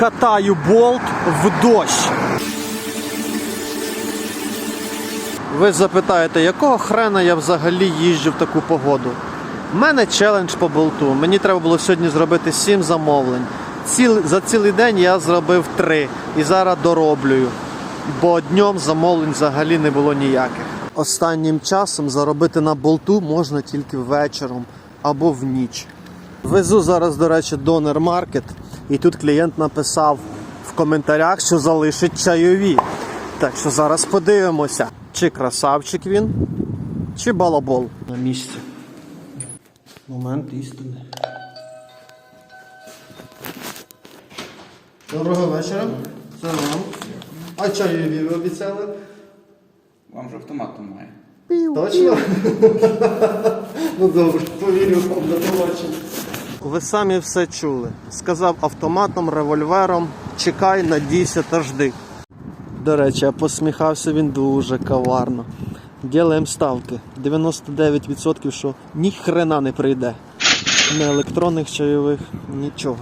катаю болт в дощ. Ви запитаєте, якого хрена я взагалі їжджу в таку погоду? У мене челендж по болту. Мені треба було сьогодні зробити 7 замовлень. Ціл, за цілий день я зробив 3 і зараз дороблюю. Бо днем замовлень взагалі не було ніяких. Останнім часом заробити на болту можна тільки вечором або в ніч. Везу зараз, до речі, Донер Маркет, і тут клієнт написав в коментарях, що залишить чайові. Так що зараз подивимося, чи красавчик він, чи балабол. На місці. Момент істини. Доброго вечора. Це вам. А чайові ви обіцяли? Вам же автоматом має. Точно? ну добре, повірю вам до побачення. Ви самі все чули. Сказав автоматом, револьвером, чекай, надійся та жди. До речі, а посміхався він дуже коварно. Ділаємо ставки. 99% що ні хрена не прийде. Не електронних чайових, нічого.